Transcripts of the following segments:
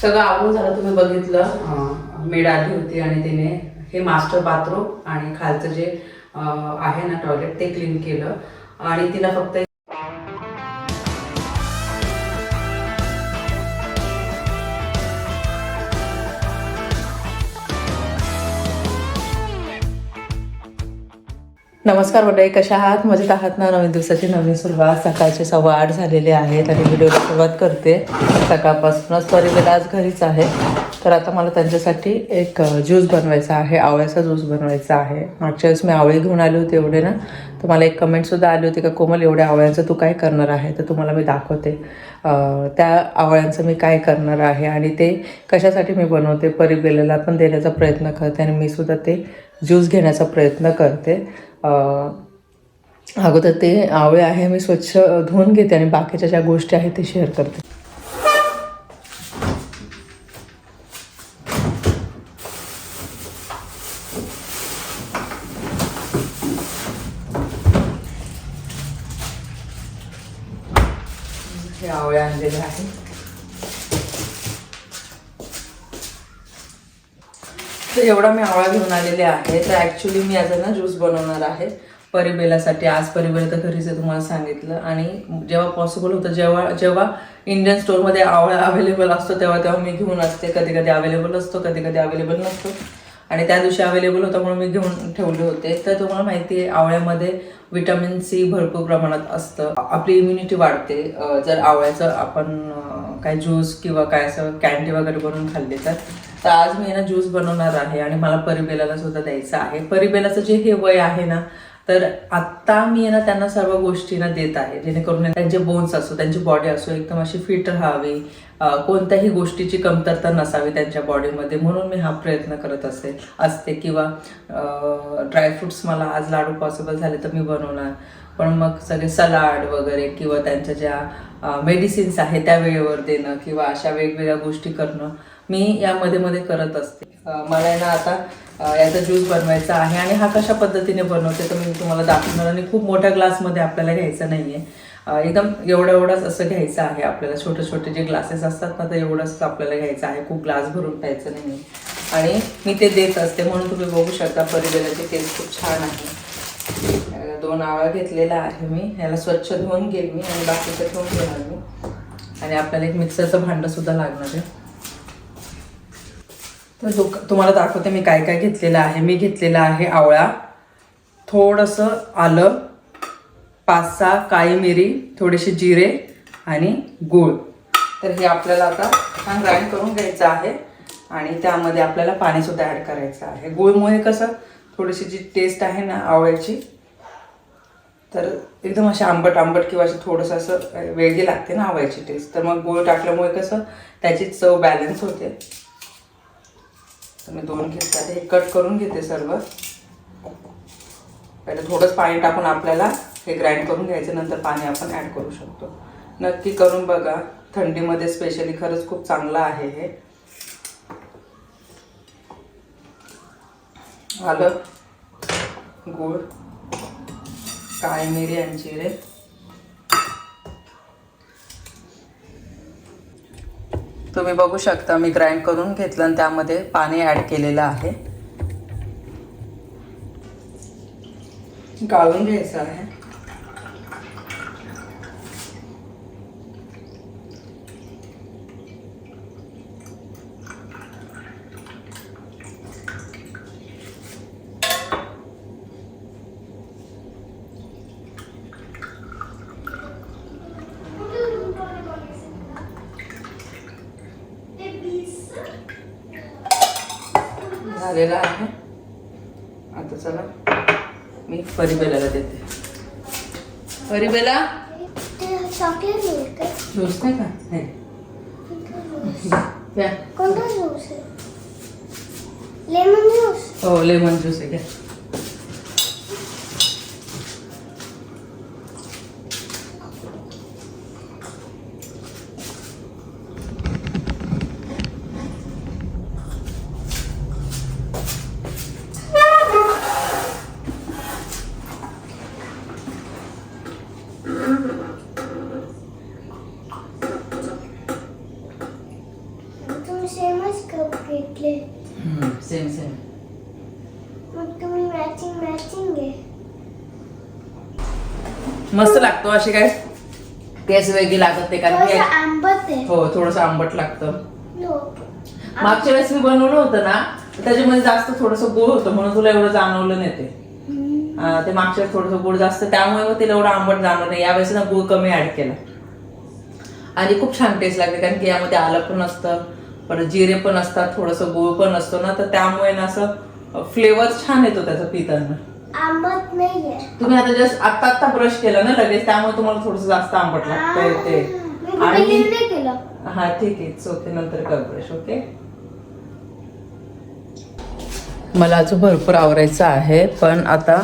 सगळं आवडून झालं तुम्ही बघितलं. मेड आली होती आणि तिने हे मास्टर बाथरूम आणि खालचं जे आहे ना टॉयलेट ते क्लीन केलं. आणि तिला फक्त नमस्कार मंडळी कशा आहात? मजेत आहात ना? नवीन दिवसाची नवीन सुरुवात. सकाळचे सव्वा आठ झालेले आहेत आणि व्हिडिओला सुरुवात करते. सकाळपासूनच परिवेला आज घरीच आहे. तर आता मला त्यांच्यासाठी एक ज्यूस बनवायचा आहे. आवळ्याचा ज्यूस बनवायचा आहे. मागच्या वेळेस मी आवळे घेऊन आले होते एवढे ना. तर मला एक कमेंटसुद्धा आली होती का कोमल एवढ्या आवळ्यांचं तू काय करणार आहे? तर तुम्हाला मी दाखवते. त्या आवळ्यांचं मी काय करणार आहे आणि ते कशासाठी मी बनवते? परिबेलेला पण देण्याचा प्रयत्न करते आणि मी सुद्धा ते ज्यूस घेण्याचा प्रयत्न करते. अगोदर ते आवळे आहे मी स्वच्छ धुवून घेते आणि बाकीच्या ज्या गोष्टी आहेत ते शेअर करते हे आवळे आणलेले आहेत तर एवढा मी आवळा घेऊन आलेले आहे. तर ॲक्च्युली मी आता ना ज्यूस बनवणार आहे. परिबेलासाठी. आज परिबेल तर घरीच तुम्हाला सांगितलं. आणि जेव्हा पॉसिबल होतं जेव्हा जेव्हा इंडियन स्टोअरमध्ये आवळा अवेलेबल असतो तेव्हा तेव्हा मी घेऊन असते. कधी कधी अवेलेबल असतो कधी कधी अवेलेबल नसतो. आणि त्या दिवशी अवेलेबल होता म्हणून मी घेऊन ठेवले होते. तर तुम्हाला माहिती आहे आवळ्यामध्ये विटॅमिन सी भरपूर प्रमाणात असतं. आपली इम्युनिटी वाढते. जर आवळ्याचं आपण काय ज्यूस किंवा काय असं कॅन्डी वगैरे बनवून खाल्ले तर. तर आज मी ना ज्यूस बनवणार आहे आणि मला परिबेलाला सुद्धा द्यायचं आहे. परिबेलाचं जे हे वय आहे ना तर आत्ता मी ना त्यांना सर्व गोष्टी ना देत आहे. जेणेकरून त्यांचे बोन्स असो त्यांची बॉडी असो एकदम अशी फिट राहावी. कोणत्याही गोष्टीची कमतरता नसावी त्यांच्या बॉडीमध्ये म्हणून मी हा प्रयत्न करत असे असते किंवा ड्रायफ्रुट्स मला आज लाडू पॉसिबल झाले तर मी बनवणार. पण मग सगळे सलाड वगैरे किंवा त्यांच्या ज्या मेडिसिन्स आहेत त्या वेळेवर देणं किंवा अशा वेगवेगळ्या गोष्टी करणं मी यामध्ये मध्ये करत असते. मला आहे ना आता याचा ज्यूस बनवायचा आहे आणि हा कशा पद्धतीने बनवते तर मी तुम्हाला दाखवणार आणि खूप मोठ्या ग्लासमध्ये आपल्याला घ्यायचा नाही आहे एकदम एवढं एवढंच असं घ्यायचं आहे आपल्याला. छोटे छोटे जे ग्लासेस असतात ना तर एवढंच आपल्याला घ्यायचं आहे. खूप ग्लास भरून प्यायचं नाही आहे आणि मी ते देत असते. म्हणून तुम्ही बघू शकता परिवेलाची टेस्ट खूप छान आहे. दोन आवळा घेतलेला आहे मी. ह्याला स्वच्छ धुवून घेईल मी आणि बाकीचं ठेवून घेणार मी. आणि आपल्याला एक मिक्सरचं भांडं सुद्धा लागणार आहे. तर दुक तुम्हाला दाखवते मी काय काय घेतलेलं आहे. मी घेतलेला आहे आवळा. थोडंसं आलं पाच सहा काळी मिरी थोडेसे जिरे आणि गूळ. तर हे आपल्याला आता छान ग्राइंड करून घ्यायचं आहे आणि त्यामध्ये आपल्याला पाणीसुद्धा ॲड करायचं आहे. गुळमुळे कसं थोडीशी जी टेस्ट आहे ना आवळ्याची तर एकदम अशी आंबट आंबट किंवा असं थोडंसं असं वेगळी लागते ना आवळ्याची टेस्ट तर मग गूळ टाकल्यामुळे कसं त्याची चव बॅलन्स होते. मी दोन घेतले हे कट करून घेते सर्व. पहिले थोडंच पाणी टाकून आपल्याला हे ग्राइंड करून घ्यायचं नंतर पाणी आपण ॲड करू शकतो. नक्की करून बघा थंडीमध्ये स्पेशली खरंच खूप चांगलं आहे हे. आलं? गूळ काळी मिरी आणि जिरे. तुम्ही बघू शकता मी ग्राइंड करून घेतलं आणि त्यामध्ये पाणी ॲड केलेलं आहे. गाळून घ्यायचं आहे. झालेलं आहे. आता चला मी परिबेलाला देते. परिबेला चॉकलेट मिल्क ज्यूस नाही का? हे. घ्या. कोणता ज्यूस आहे? लेमन ज्यूस हो लेमन ज्यूस आहे घ्या तो सेमच घेतले सेम सेम मग तुम्ही मॅचिंग मॅचिंग आहे मस्त लागतो अशी काय? टेस्ट वेगळी लागत नाही कारण आंबट हो थोडस आंबट लागतं. मागच्या वेळेस मी बनवलं होतं ना त्याच्यामध्ये जास्त थोडस गोड होतं म्हणून तुला एवढं जाणवलं नाही ते. ते मागच्या वेळेस थोडंसं गोड जास्त त्यामुळे मग तिला एवढं आंबट जाणवलं नाही. यावेळेस ना गुळ कमी ऍड केला. आणि खूप छान टेस्ट लागते कारण की यामध्ये आलं पण असतं परत जिरे पण असतात थोडंसं गुळ पण असतो ना तर त्यामुळे ना असं फ्लेवर छान येतो त्याचा पिताना. आंबट नाहीये. तुम्ही आता जस्ट आत्ता आत्ता ब्रश केलं ना लगेच त्यामुळे तुम्हाला थोडस जास्त आंबट लागतंय ते आणि हा ठीक आहे ओके नंतर कर ब्रश ओके मला अजून भरपूर आवरायचं आहे पण आता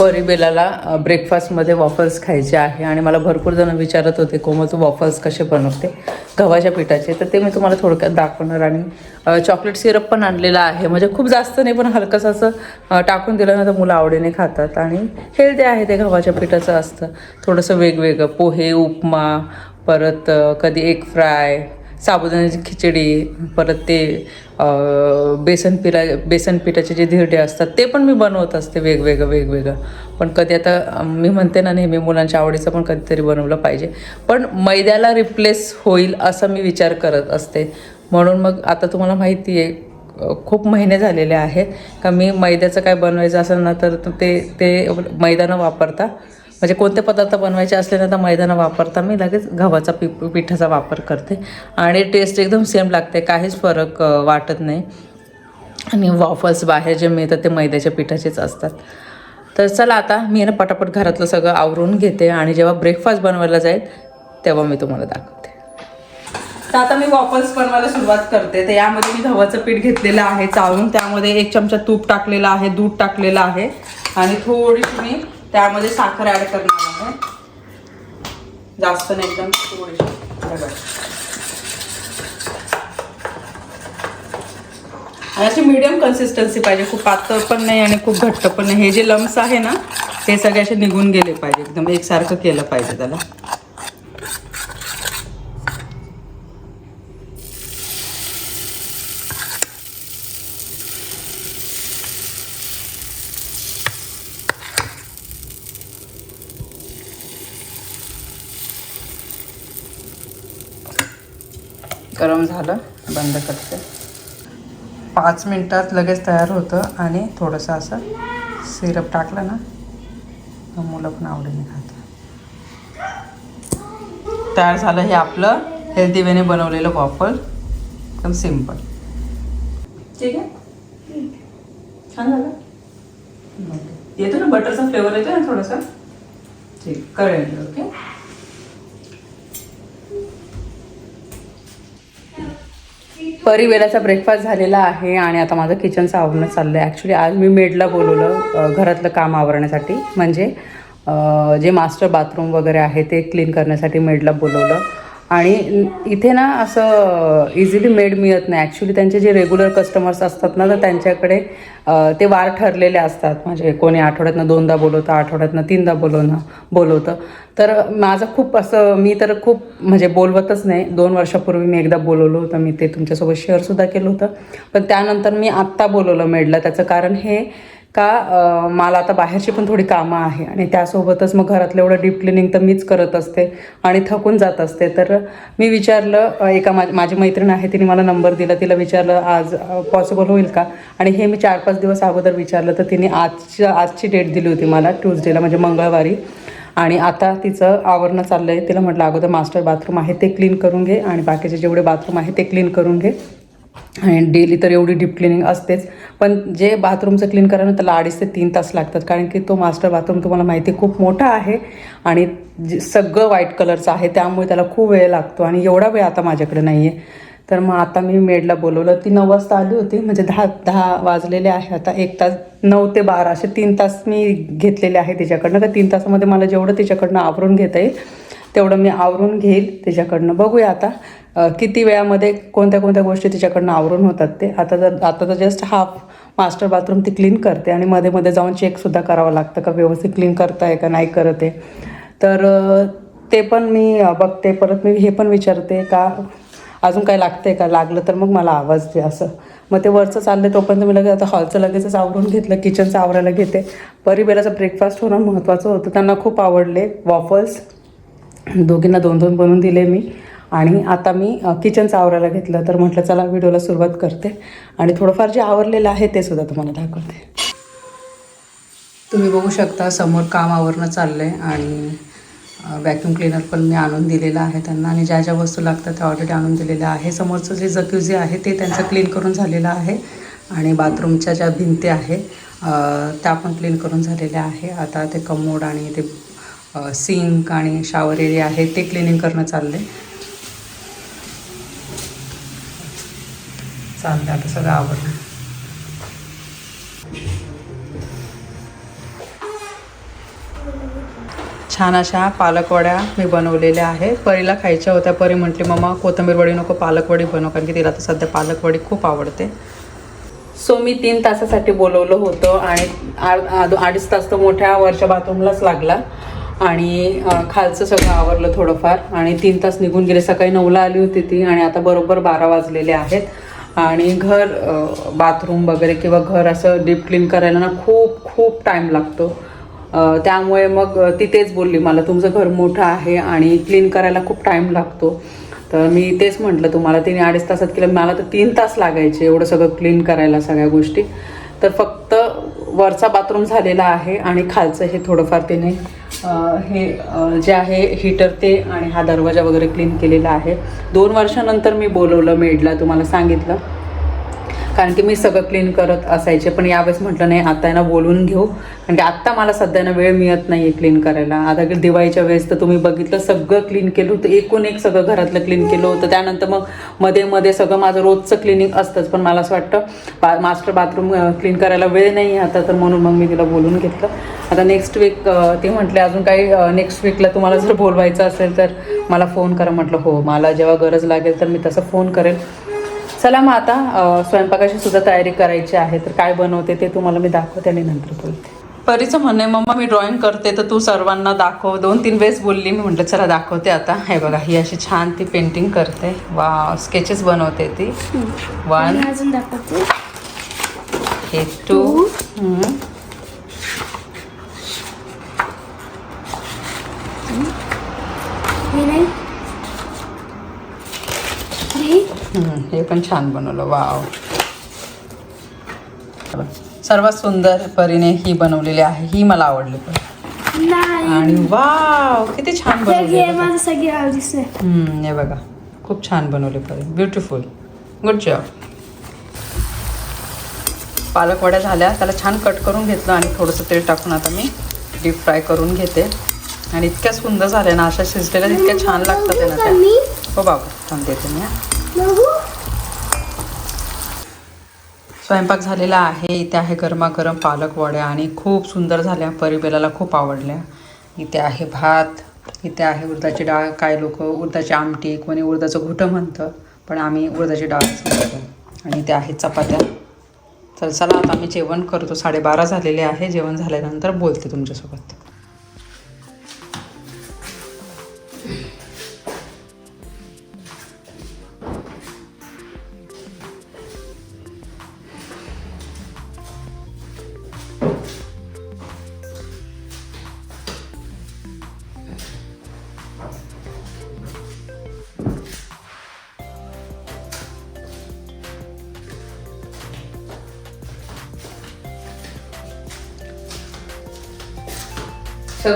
परिबेलाला ब्रेकफास्टमध्ये वॉफल्स खायचे आहे आणि मला भरपूर जण विचारत होते कोमल तू वॉफल्स कसे बनवते? गव्हाच्या पिठाचे. तर ते मी तुम्हाला थोडक्यात दाखवणार आणि चॉकलेट सिरप पण आणलेला आहे. म्हणजे खूप जास्त नाही पण हलकंसं असं टाकून दिलं ना तर मुलं आवडीने खातात. आणि हेल्दी आहे ते गव्हाच्या पिठाचं असतं. थोडंसं वेगवेगळं पोहे उपमा परत कधी एग फ्राय साबुदाण्याची खिचडी परत ते बेसन पिरा बेसन पिठाचे जे धिरडे असतात ते पण मी बनवत असते वेगवेगळं वेगवेगळं. पण कधी आता मी म्हणते ना नेहमी मुलांच्या आवडीचं पण कधीतरी बनवलं पाहिजे. पण मैद्याला रिप्लेस होईल असा मी विचार करत असते. म्हणून मग आता तुम्हाला माहिती आहे खूप महिने झालेले आहेत. का मी मैद्याचं काय बनवायचं असेल ना तर ते ते मैदा न वापरता म्हणजे कोणते पदार्थ बनवायचे असले ना तर मैदाना वापरता मी लगेच गव्हाचा पी पिठाचा वापर करते. आणि टेस्ट एकदम सेम लागते काहीच फरक वाटत नाही. आणि वॉफल्स बाहेर जे मिळतात ते मैद्याच्या पिठाचेच असतात. तर चला आता मी ना पटापट घरातलं सगळं आवरून घेते आणि जेव्हा ब्रेकफास्ट बनवायला जाईल तेव्हा मी तुम्हाला दाखवते. तर आता मी वॉफल्स बनवायला सुरुवात करते. तर यामध्ये मी गव्हाचं पीठ घेतलेलं आहे चाळून. त्यामध्ये एक चमचा तूप टाकलेलं आहे दूध टाकलेलं आहे. आणि थोडीशी मी त्यामध्ये साखर ॲड करणार आहे. जास्त नाही एकदम थोडीशी. आणि अशी मीडियम कन्सिस्टन्सी पाहिजे. खूप पातळ पण नाही आणि खूप घट्ट पण नाही. हे जे लम्स आहे ना ते सगळे असे निघून गेले पाहिजे. एकदम एकसारखं केलं पाहिजे त्याला. गरम झालं बंद करते. पाच मिनटात लगेच तयार होतं आणि थोडंसं असं सिरप टाकलं ना मुलं पण आवडीने खातात. तयार झालं हे आपलं हेल्दी वेने बनवलेलं वॉफल एकदम सिंपल ठीक आहे? छान झालं. येतो ना बटरचा फ्लेवर येतो ना थोडासा? ठीक कळेल ओके परिवेलाचा ब्रेकफास्ट झालेला आहे आणि आता माझं किचनचं आवरणं चाललं आहे ॲक्च्युली आज मी मेडला बोलवलं घरातलं काम आवरण्यासाठी. म्हणजे जे मास्टर बाथरूम वगैरे आहे ते क्लीन करण्यासाठी मेडला बोलवलं. आणि इथे ना असं इझिली मेड मिळत नाही. ॲक्च्युली त्यांचे जे रेग्युलर कस्टमर्स असतात ना तर त्यांच्याकडे ते वार ठरलेले असतात. म्हणजे कोणी आठवड्यातनं दोनदा बोलवतं आठवड्यातनं तीनदा बोलवणं बोलवतं. तर माझं खूप असं मी तर खूप म्हणजे बोलवतच नाही. दोन वर्षापूर्वी मी एकदा बोलवलं होतं. मी ते तुमच्यासोबत शेअरसुद्धा केलं होतं. पण त्यानंतर मी आत्ता बोलवलं मेडला त्याचं कारण हे का मला आता बाहेरची पण थोडी कामं आहे आणि त्यासोबतच मग घरातलं एवढं डीप क्लिनिंग तर मीच करत असते आणि थकून जात असते. तर मी विचारलं एका माझी माझी मैत्रीण आहे तिने मला नंबर दिला. तिला विचारलं आज पॉसिबल होईल का? आणि हे मी चार पाच दिवस अगोदर विचारलं. तर तिने आजच्या आजची डेट दिली होती मला ट्यूजडेला म्हणजे मंगळवारी. आणि आता तिचं आवरणं चाललं आहे तिला म्हटलं अगोदर मास्टर बाथरूम आहे ते क्लीन करून घे आणि बाकीचे जेवढे बाथरूम आहे ते क्लीन करून घे. आणि डेली तर एवढी डीप क्लिनिंग असतेच. पण जे बाथरूमचं क्लीन करायला त्याला अडीच ते तीन तास लागतात कारण की तो मास्टर बाथरूम तुम्हाला माहिती खूप मोठा आहे आणि जे- सगळं व्हाईट कलरचं आहे त्यामुळे त्याला खूप वेळ लागतो आणि एवढा वेळ आता माझ्याकडे नाही आहे तर मग आता मी मेडला बोलवलं ती नऊ वाजता आली होती म्हणजे दहा दहा वाजलेले आहे आता एक तास नऊ ते बारा असे तीन तास मी घेतलेले आहे तिच्याकडनं तर तीन तासामध्ये मला जेवढं तिच्याकडनं आवरून घेता येईल तेवढं मी आवरून घेईल तिच्याकडनं. बघूया आता किती वेळामध्ये कोणत्या कोणत्या गोष्टी तिच्याकडनं आवरून होतात ते? आता जर आता तर जस्ट हाफ मास्टर बाथरूम ती क्लीन करते आणि मध्ये मध्ये जाऊन चेकसुद्धा करावं लागतं का व्यवस्थित क्लीन करताय का नाही करत आहे. तर ते पण मी बघते. परत मी हे पण विचारते का अजून काय लागतंय का? लागलं तर मग मला आवाज दे असं. मग ते वरचं चाललं तोपर्यंत मी लगेच आता हॉलचं लगेचच आवरून घेतलं किचनचं आवरायला घेते. परिबेलाचं ब्रेकफास्ट होणं महत्त्वाचं होतं. त्यांना खूप आवडले वॉफल्स दोघींना दोन दोन बनवून दिले मी. आणि आता मी किचनचं आवरायला घेतलं तर म्हटलं चला व्हिडिओला सुरुवात करते. आणि थोडंफार जे आवरलेलं आहे ते सुद्धा तुम्हाला दाखवते. तुम्ही बघू शकता समोर काम आवरणं चाललं आहे आणि व्हॅक्यूम क्लिनर पण मी आणून दिलेलं आहे त्यांना आणि ज्या ज्या वस्तू लागतात त्या ऑलरेडी आणून दिलेल्या आहे. समोरचं जे जक्युझी आहे ते त्यांचं क्लीन करून झालेलं आहे आणि बाथरूमच्या ज्या भिंती आहे त्या पण क्लीन करून झालेल्या आहे. आता ते कमोड आणि ते सिंक आणि शावर एरिया आहे ते क्लिनिंग करणं चाललं आहे चाललं आता सगळं आवडलं छान अशा पालकवड्या मी बनवलेल्या आहेत. परीला खायच्या होत्या परी म्हटली मम्मा कोथंबीर वडी नको पालकवडी बनव कारण की तिला तर सध्या पालकवडी खूप आवडते. सो मी तीन तासासाठी बोलवलं होतं आणि अडीच तास तर मोठ्या वरच्या बाथरूमलाच लागला. आणि खालचं सगळं आवरलं थोडंफार आणि तीन तास निघून गेले. सकाळी नऊला आली होती ती आणि आता बरोबर बारा वाजलेले आहेत. आणि घर बाथरूम वगैरे किंवा घर असं डीप क्लीन करायला ना खूप खूप टाईम लागतो. त्यामुळे मग तिथेच ती तेच बोलली मला तुमचं घर मोठं आहे आणि क्लीन करायला खूप टाईम लागतो. तर मी तेच म्हटलं तुम्हाला तिने अडीच तासात केलं. मला तर तीन तास लागायचे एवढं सगळं क्लीन करायला सगळ्या गोष्टी. तर फक्त वरचा बाथरूम झालेला आहे आणि खालचं हे थोडंफार तिने हे जे आहे हीटर ते आणि हा दरवाजा वगैरे क्लीन केलेला आहे. दोन वर्षानंतर मी बोलवलं मेडला तुम्हाला सांगितलं. कारण की मी सगळं क्लीन करत असायचे पण यावेळेस म्हटलं नाही आता यांना बोलून घेऊ. कारण की आत्ता मला सध्यानं वेळ मिळत नाही आहे क्लीन करायला. आता दिवाळीच्या वेळेस तर तुम्ही बघितलं सगळं क्लीन केलं होतं. एकूण एक सगळं घरातलं क्लीन केलं होतं. त्यानंतर मग मध्ये मध्ये सगळं माझं रोजचं क्लिनिंग असतंच. पण मला असं वाटतं बा मास्टर बाथरूम क्लीन करायला वेळ नाही आहे आता तर म्हणून मग मी तिला बोलून घेतलं. आता नेक्स्ट वीक ते म्हटले अजून काही नेक्स्ट वीकला तुम्हाला जर बोलवायचं असेल तर मला फोन करा. म्हटलं हो मला जेव्हा गरज लागेल तर मी तसं फोन करेल. चला मग आता स्वयंपाकाची सुद्धा तयारी करायची आहे तर काय बनवते ते तुम्हाला मी दाखवते आणि नंतर बोलते. परीचं म्हणणं आहे मम्मा मी ड्रॉइंग करते तर तू सर्वांना दाखव. दोन तीन वेळेस बोलली मी म्हटलं चला दाखवते आता. हे बघा ही अशी छान ती पेंटिंग करते. वा स्केचेस बनवते ती. वन अजून दाखवते. हे टू हे नाही हे हे पण छान बनवलं. वाव. सर्वात सुंदर परीने ही बनवलेली आहे. ही मला आवडली पण. नाही. आणि वाव किती छान बनवली हे बघा. खूप छान बनवले परी. ब्युटिफुल गुड जॉब पालक वड्या झाल्या. त्याला छान कट करून घेतलं आणि थोडंसं तेल टाकून आता मी डीप फ्राय करून घेते. आणि इतक्या सुंदर झाल्या ना अशा शिजलेल्या इतक्या छान लागतात ना त्या. हो बाबा थांब देते मी हा. बघू. स्वयंपाक झालेला आहे. इथे आहे गरमागरम पालक वड्या आणि खूप सुंदर झाल्या. परिबेलाला खूप आवडल्या. इथे आहे भात इथे आहे उडदाची डाळ. काय लोक उडदाची आमटी कोणी उडदाचं घुटं म्हणतं पण आम्ही उडदाची डाळ म्हणतो आणि इथे आहे चपात्या. तर चला आता आम्ही जेवण करतो. साडेबारा झालेले आहे. जेवण झाल्यानंतर बोलते तुमच्यासोबत.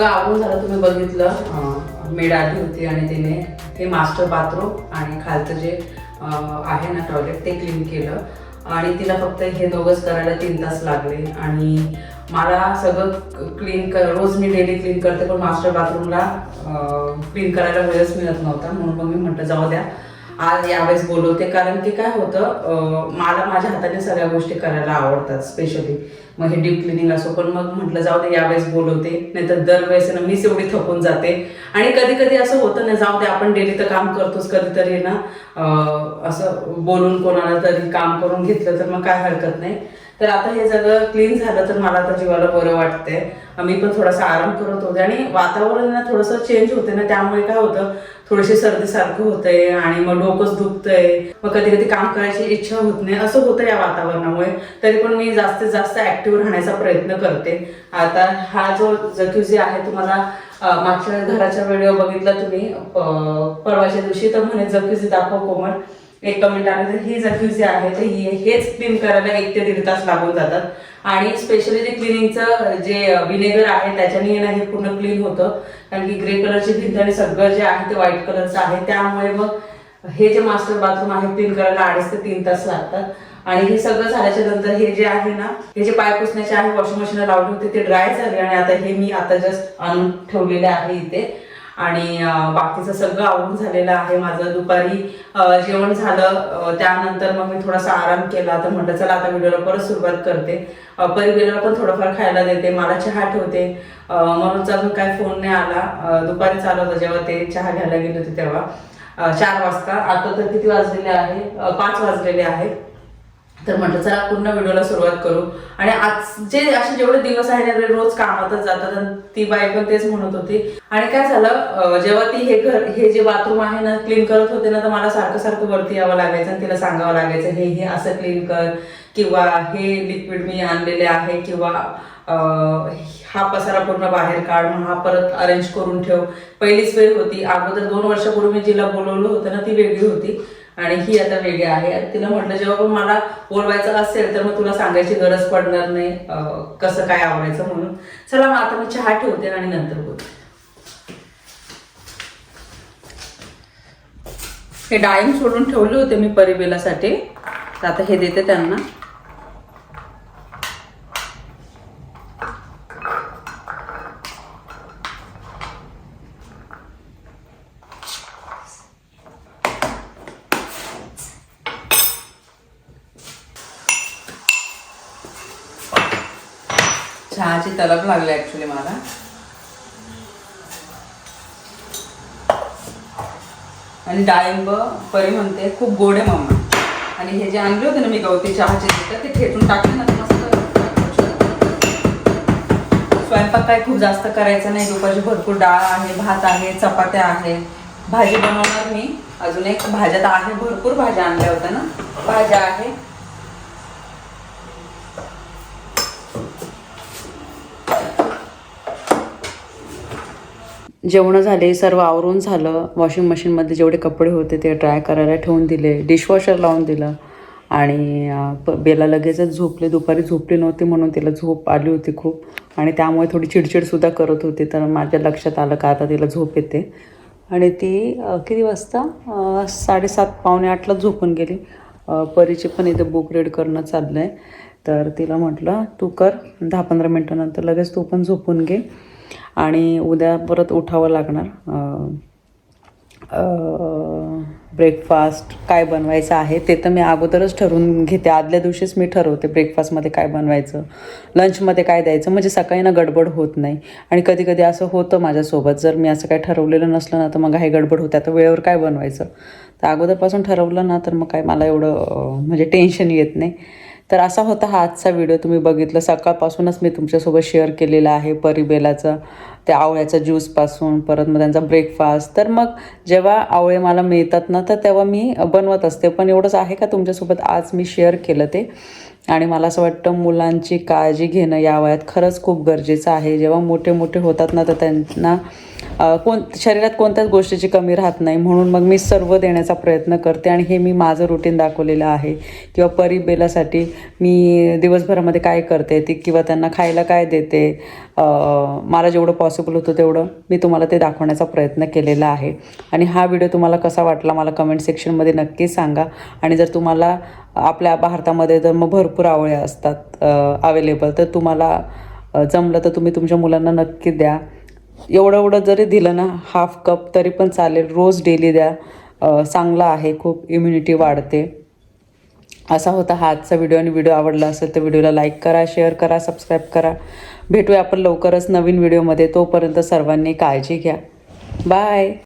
सगळं आवडून झालं तुम्ही बघितलं. मेड आली होती आणि तिने हे मास्टर बाथरूम आणि खालचं जे आहे ना टॉयलेट ते क्लीन केलं. आणि तिला फक्त हे दोघंच करायला तीन तास लागले. आणि मला सगळं क्लीन कर रोज मी डेली क्लीन करते पण मास्टर बाथरूमला क्लीन करायला वेळच मिळत नव्हता. म्हणून मग मी म्हटलं जाऊ द्या. आज यावेळेस बोलवते कारण की काय होतं मला माझ्या हाताने सगळ्या गोष्टी करायला आवडतात स्पेशली मग हे डीप क्लिनिंग असो पण मग म्हटलं जाऊ दे यावेळेस बोलवते. नाहीतर दरवेळेस ना मीच एवढी थकून जाते. आणि कधी कधी असं होतं ना जाऊ दे आपण डेली तर काम करतोच कधीतरी ना. असं बोलून कोणाला तरी काम करून घेतलं तर मग काय हरकत नाही. तर आता हे सगळं क्लीन झालं तर मला आता जीवाला बरं वाटतंय. मी पण थोडासा आराम करत होते आणि वातावरण ना थोडंसं चेंज होते ना त्यामुळे काय होतं थोडीशी सर्दीसारखं होतंय आणि मग डोकंच दुखतंय. मग कधी कधी काम करायची इच्छा होत नाही. असं होतं या वातावरणामुळे. तरी पण मी जास्तीत जास्त ऍक्टिव्ह राहण्याचा प्रयत्न करते. आता हा जो जक्युझी आहे तुम्हाला मागच्या घराच्या व्हिडिओ बघितला तुम्ही. परवाच्या दिवशी तर म्हणे जक्युझी दाखव कोमल. एक कमेंट आले तर ही जक्युझी आहे ते हेच क्लीन करायला एक ते दीड तास लागून जातात. आणि स्पेशली जे क्लिनिंगचं जे विनेगर आहे त्याच्याने ना हे पूर्ण क्लीन होतं. कारण की ग्रे कलरची भिंत आणि सगळं जे आहे ते व्हाईट कलरचं आहे. त्यामुळे मग हे जे मास्टर बाथरूम आहे क्लीन करायला अडीच ते तीन तास लागतात. आणि हे सगळं झाल्याच्यानंतर हे जे आहे ना हे जे पाय पुसण्याचे आहे वॉशिंग मशीनला लावले होते ते ड्राय झाले आणि आता हे मी आता जस्ट आणून ठेवलेले आहे इथे. आणि बाकीचं सगळं आऊट झालेलं आहे माझं. दुपारी जेवण झालं त्यानंतर मग मी थोडासा आराम केला. तर म्हटलं चला आता व्हिडिओला परत सुरुवात करते. अं, परिवेला पण थोडंफार खायला देते. मला चहा ठेवते. म्हणूनच म्हणून अजून काय फोन नाही आला. दुपारी चालू होता जेव्हा ते चहा घ्यायला गेले होते तेव्हा. चार वाजता. आता तर किती वाजलेले आहे? पाच वाजलेले आहेत. तर म्हटलं चला पूर्ण व्हिडिओला सुरुवात करू. आणि आज जे असे जेवढे दिवस आहे ते रोज कामातच जातात आणि ती बाई पण तेच म्हणत होती. आणि काय झालं जेव्हा ती हे घर हे जे बाथरूम आहे ना क्लीन करत होते ना तर मला सारखं सारखं वरती यावं लागायचं आणि तिला सांगावं लागायचं हे हे असं क्लीन कर. किंवा हे लिक्विड मी आणलेले आहे. किंवा हा पसारा पूर्ण बाहेर काढ हा परत अरेंज करून ठेव. पहिलीच वेळ होती. अगोदर दोन वर्षापूर्वी मी जिला बोलवलं होतं ना ती वेगळी होती. आणि ही आता वेगळी आहे. तिला म्हटलं जेव्हा पण मला बोलवायचं असेल तर मग तुला सांगायची गरज पडणार नाही कसं काय आवडायचं म्हणून. चला मग आता मी चहा ठेवते आणि नंतर बोलते. हे डाळिंब सोडून ठेवले होते मी परिबेलासाठी. तर आता हे देते त्यांना. त्याला तलब लागली ऍक्च्युली मला. आणि डाळिंब परी म्हणते खूप गोड आहे मम्मा आणि हे जे आणले होते ना मी गवती चहाचे तर ते खेचून टाकले ना मस्त स्वयंपाक काय खूप जास्त करायचा नाही. दुपारची भरपूर डाळ आहे भात आहे चपात्या आहे. भाजी बनवणार मी. अजून एक भाज्या आहे भरपूर भाज्या आणल्या होत्या ना. भाज्या आहे. जेवणं झाले सर्व आवरून झालं. वॉशिंग मशीनमध्ये जेवढे कपडे होते ते ड्राय करायला ठेवून दिले. डिशवॉशर लावून दिलं. आणि प- बेला लगेचच झोपले. दुपारी झोपली नव्हती म्हणून तिला झोप आली होती खूप. आणि त्यामुळे थोडी चिडचिडसुद्धा करत होती. तर माझ्या लक्षात आलं का आता तिला झोप येते. आणि ती किती वाजता? साडेसात पावणे आठला झोपून गेली. परीचे पण इथं बुक रीड करणं चाललं आहे तर तिला म्हटलं तू कर. दहा पंधरा मिनटानंतर लगेच तू पण झोपून घे. आणि उद्या परत उठावं लागणार. ब्रेकफास्ट काय बनवायचं आहे ते तर मी अगोदरच ठरवून घेते. आदल्या दिवशीच मी ठरवते ब्रेकफास्टमध्ये काय बनवायचं लंचमध्ये काय द्यायचं. म्हणजे सकाळी ना गडबड होत नाही. आणि कधी कधी असं होतं माझ्यासोबत. जर मी असं काय ठरवलेलं नसलं ना तर मग हे गडबड होते. आता वेळेवर काय बनवायचं? तर अगोदरपासून ठरवलं ना तर मग काय मला एवढं म्हणजे टेन्शन येत नाही. तर असा होता हा आजचा व्हिडिओ. तुम्ही बघितलं सकाळपासूनच मी तुमच्यासोबत शेअर केलेला आहे परिबेलाचा त्या आवळ्याचा ज्यूसपासून परत मग त्यांचा ब्रेकफास्ट तर मग जेव्हा आवळे मला मिळतात ना तर तेव्हा मी बनवत असते. पण एवढंच आहे का तुमच्यासोबत आज मी शेअर केलं ते? आणि मला असं वाटतं मुलांची काळजी घेणं या वयात खरंच खूप गरजेचं आहे. जेव्हा मोठे मोठे होतात ना तर त्यांना कोण शरीरात कोणत्याच गोष्टीची कमी राहत नाही. म्हणून मग मी सर्व देण्याचा प्रयत्न करते आणि हे मी माझं रुटीन दाखवलेलं आहे. किंवा परिबेलासाठी मी दिवसभरामध्ये काय करते ती किंवा त्यांना खायला काय देते मला जेवढं पॉसिबल होतं तेवढं मी तुम्हाला ते दाखवण्याचा प्रयत्न केलेला आहे. आणि हा व्हिडिओ तुम्हाला कसा वाटला मला कमेंट सेक्शनमध्ये नक्की सांगा. आणि जर तुम्हाला आपल्या भारतामध्ये जर मग भरपूर आवळे असतात अवेलेबल तर तुम्हाला जमलं तर तुम्ही तुमच्या मुलांना नक्की द्या. एवढं एवढं जरी दिलं ना हाफ कप तरी पण चालेल. रोज डेली द्या. चांगला आहे. खूप इम्युनिटी वाढते. असा होता हा आजचा व्हिडिओ आणि व्हिडिओ आवडला असेल तर व्हिडिओला लाईक करा शेअर करा सबस्क्राईब करा. भेटूया आपण लवकरच नवीन व्हिडिओमध्ये तोपर्यंत सर्वांनी काळजी घ्या. बाय